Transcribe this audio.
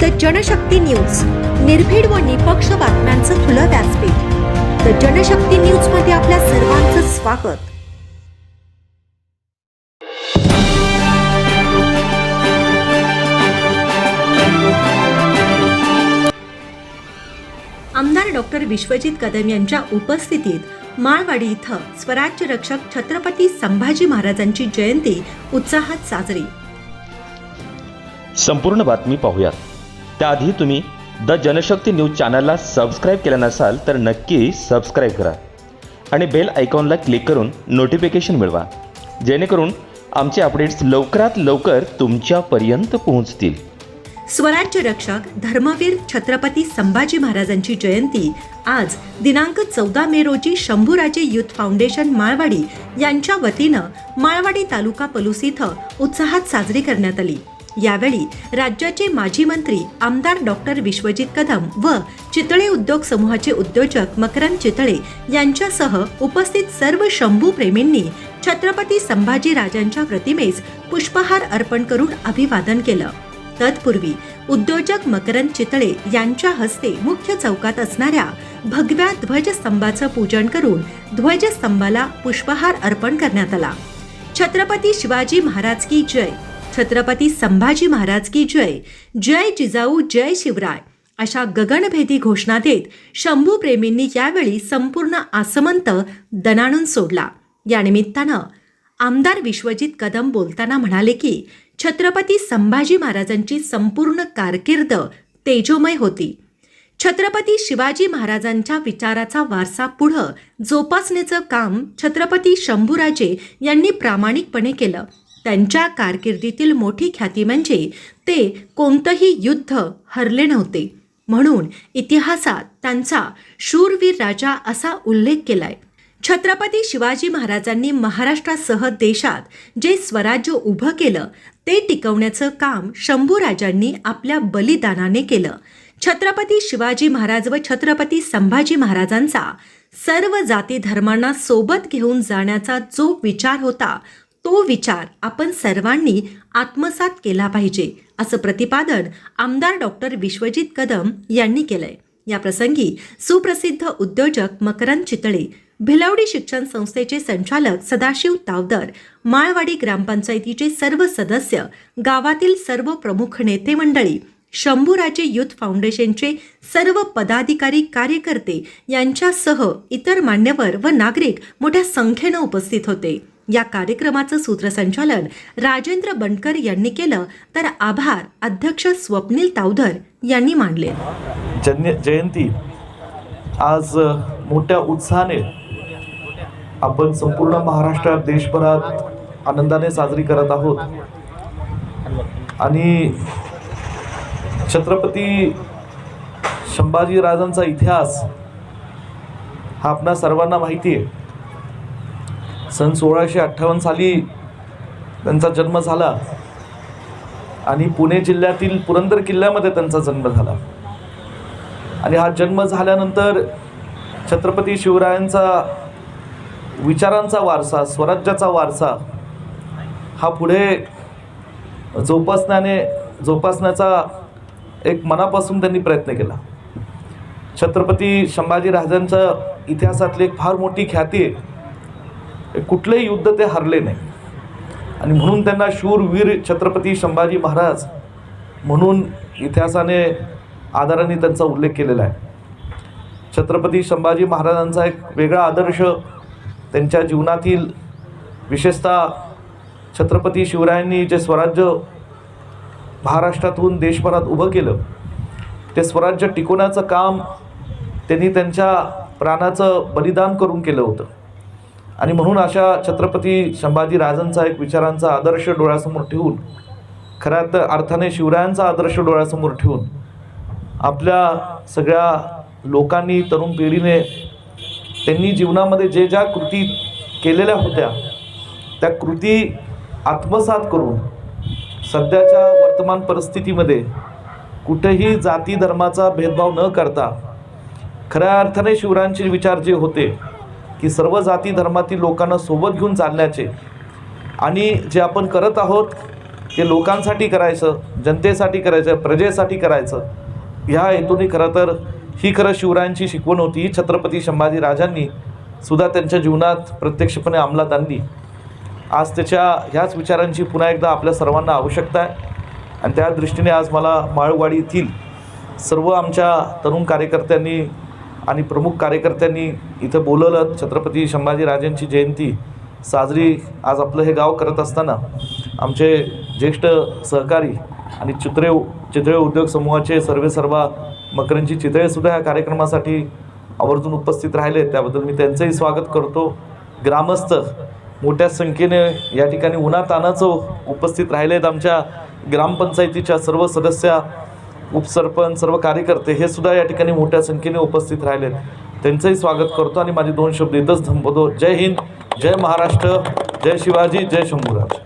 The Janshakti news. निर्भीड व निपक्ष बातम्यांचं खुलं व्यासपीठ. द जनशक्ती न्यूजमध्ये आपल्या सर्वांचं स्वागत. आमदार डॉक्टर विश्वजित कदम यांच्या उपस्थितीत माळवाडी इथं स्वराज्य रक्षक छत्रपती संभाजी महाराजांची जयंती उत्साहात साजरी. संपूर्ण बातमी पाहूयात. त्याआधी तुम्ही द जनशक्ती न्यूज चॅनलला सबस्क्राईब केलं नसाल तर नक्की सबस्क्राईब करा. आणि बेल आयकॉनला क्लिक करून नोटिफिकेशन मिळवा. जेणेकरून आमचे अपडेट्स लवकरात लवकर तुमच्यापर्यंत पोहोचतील. स्वराज्य रक्षक धर्मवीर छत्रपती संभाजी महाराजांची जयंती आज दिनांक चौदा मे रोजी शंभूराजे युथ फाउंडेशन माळवाडी यांच्या वतीनं माळवाडी तालुका पलूस इथं उत्साहात साजरी करण्यात आली. यावेळी राज्याचे माजी मंत्री आमदार डॉक्टर विश्वजित कदम व चितळे उद्योग समूहाचे उद्योजक मकरंद चितळे यांच्यासह उपस्थित सर्व शंभू प्रेमींनी छत्रपती संभाजी राजांच्या प्रतिमेस पुष्पहार अर्पण करून अभिवादन केलं. तत्पूर्वी उद्योजक मकरंद चितळे यांच्या हस्ते मुख्य चौकात असणाऱ्या भगव्या ध्वजस्तंभाचं पूजन करून ध्वजस्तंभाला पुष्पहार अर्पण करण्यात आला. छत्रपती शिवाजी महाराज की जय! छत्रपती संभाजी महाराज की जय. जय जिजाऊ जय शिवराय. अशा गगनभेदी घोषणा देत शंभू प्रेमींनी यावेळी संपूर्ण आसमंत दणाणून सोडला. या निमित्तानं आमदार विश्वजित कदम बोलताना म्हणाले की छत्रपती संभाजी महाराजांची संपूर्ण कारकीर्द तेजोमय होती. छत्रपती शिवाजी महाराजांच्या विचाराचा वारसा पुढं जोपासण्याचं काम छत्रपती शंभूराजे यांनी प्रामाणिकपणे केलं. त्यांच्या कारकिर्दीतील मोठी ख्याती म्हणजे ते कोणतंही युद्ध हरले नव्हते. म्हणून इतिहासात त्यांचा शूरवीर राजा असा उल्लेख केलाय. छत्रपती शिवाजी महाराजांनी महाराष्ट्रासह देशात जे स्वराज्य उभं केलं ते टिकवण्याचं काम शंभूराजांनी आपल्या बलिदानाने केलं. छत्रपती शिवाजी महाराज व छत्रपती संभाजी महाराजांचा सर्व जाती धर्मांना सोबत घेऊन जाण्याचा जो विचार होता तो विचार आपण सर्वांनी आत्मसात केला पाहिजे असं प्रतिपादन आमदार डॉक्टर विश्वजित कदम यांनी केलंय. या प्रसंगी सुप्रसिद्ध उद्योजक मकरंद चितळे भिलवडी शिक्षण संस्थेचे संचालक सदाशिव तावदर माळवाडी ग्रामपंचायतीचे सर्व सदस्य गावातील सर्व प्रमुख नेते मंडळी शंभूराजे युथ फाउंडेशनचे सर्व पदाधिकारी कार्यकर्ते यांच्यासह इतर मान्यवर व नागरिक मोठ्या संख्येनं उपस्थित होते. या कार्यक्रमाचं सूत्रसंचालन राजेंद्र बनकर यांनी केलं तर आभार अध्यक्ष स्वप्नील तावधर यांनी मानले. जन्य जयंती. आज मोठ्या उत्साहाने आपण संपूर्ण महाराष्ट्रात देशभरात आनंदाने साजरी करत आहोत. आणि छत्रपती संभाजी राजांचा इतिहास हा आपणा सर्वांना माहिती आहे. सन सोळाशे अठ्ठावन्न साली त्यांचा जन्म झाला. आणि पुणे जिल्ह्यातील पुरंदर किल्ल्यामध्ये त्यांचा जन्म झाला. आणि हा जन्म झाल्यानंतर छत्रपती शिवरायांचा विचारांचा वारसा स्वराज्याचा वारसा हा पुढे जोपासण्याने जोपासण्याचा एक मनापासून त्यांनी प्रयत्न केला. छत्रपती संभाजी राजांच्या इतिहासातली एक फार मोठी ख्याती आहे. कुठलंही युद्ध ते हरले नाही. आणि म्हणून त्यांना शूरवीर छत्रपती संभाजी महाराज म्हणून इतिहासाने आदराने त्यांचा उल्लेख केलेला आहे. छत्रपती संभाजी महाराजांचा एक वेगळा आदर्श त्यांच्या जीवनातील विशेषतः छत्रपती शिवरायांनी जे स्वराज्य महाराष्ट्रातून देशभरात उभं केलं ते स्वराज्य टिकवण्याचं काम त्यांनी त्यांच्या प्राणाचं बलिदान करून केलं होतं. आणि म्हणून अशा छत्रपती संभाजी राजांचा एक विचारांचा आदर्श डोळ्यासमोर ठेवून खऱ्या तर अर्थाने शिवरायांचा आदर्श डोळ्यासमोर ठेवून आपल्या सगळ्या लोकांनी तरुण पिढीने त्यांनी जीवनामध्ये जे ज्या कृती केलेल्या होत्या त्या कृती आत्मसात करून सध्याच्या वर्तमान परिस्थितीमध्ये कुठेही जाती धर्माचा भेदभाव न करता खऱ्या अर्थाने शिवरायांचे विचार जे होते की सर्व जाती धर्मातील लोकांना सोबत घेऊन चालण्याचे आणि जे आपण करत आहोत ते लोकांसाठी करायचं जनतेसाठी करायचं प्रजेसाठी करायचं ह्या हेतूने खरं तर ही खरं शिवरायांची शिकवण होती. ही छत्रपती संभाजी राजांनी सुद्धा त्यांच्या जीवनात प्रत्यक्षपणे अंमलात आणली. आज त्याच्या ह्याच विचारांची पुन्हा एकदा आपल्या सर्वांना आवश्यकता आहे. आणि त्या दृष्टीने आज मला माळवाडी येथील सर्व आमच्या तरुण कार्यकर्त्यांनी आणि प्रमुख कार्यकर्त्यांनी इथं बोलवलं. छत्रपती संभाजीराजांची जयंती साजरी आज आपलं हे गाव करत असताना आमचे ज्येष्ठ सहकारी आणि चित्रे चितळे उद्योग समूहाचे सर्वे सर्वा मकरंजी चितळेसुद्धा ह्या कार्यक्रमासाठी आवर्जून उपस्थित राहिले. त्याबद्दल मी त्यांचंही स्वागत करतो. ग्रामस्थ मोठ्या संख्येने या ठिकाणी उन्हातानाचं उपस्थित राहिले आहेत आमच्या ग्रामपंचायतीच्या सर्व सदस्या उपसरपंच सर्व कार्यकर्ते हे सुद्धा या ठिकाणी मोठ्या संख्येने उपस्थित राहिलेत. त्यांचंही स्वागत करतो आणि माझे दोन शब्द इथंच थांबवतो. जय हिंद जय महाराष्ट्र जय शिवाजी जय शंभूराज.